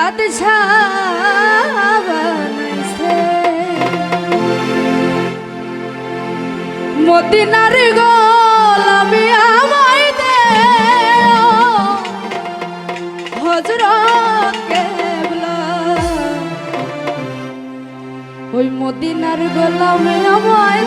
বাদশাহ মদিনার গোলামি আমায় দে হজরত কেবলা। ওই মদিনার গোলামি আমায়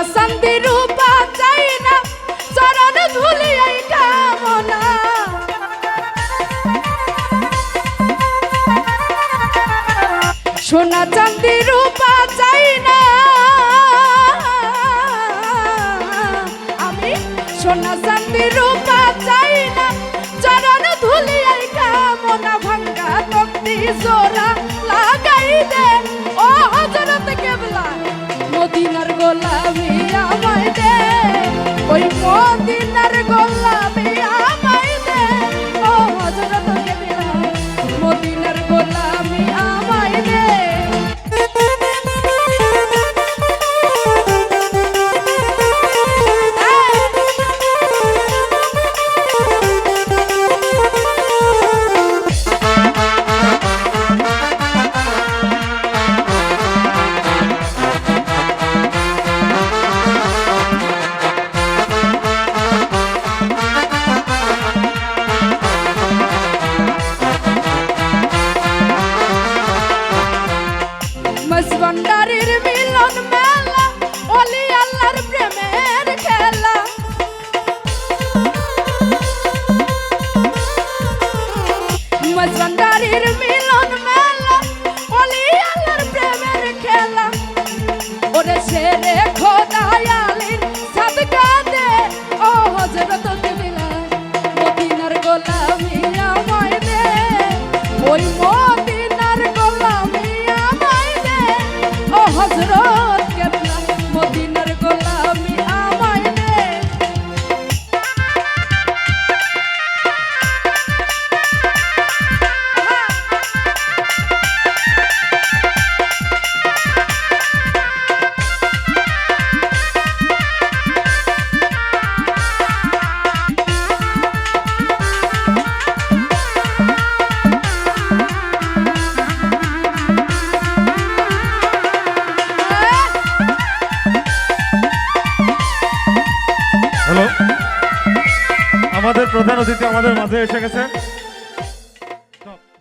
সোনা চান্দি রূপা চাই না, চরণ ধুলি এই কামনা সোনা চান্দি রূপা চাই না। আমি সোনা চান্দি রূপা চাই না, চরণ ধুলি এই ভাঙ্গা তক্তি জোড়া লাগাই দে ও হজরত কেবলা। মদিনার গোলামি আমায় Yeah. আমাদের প্রধান অতিথি আমাদের মাঝে এসে গেছে।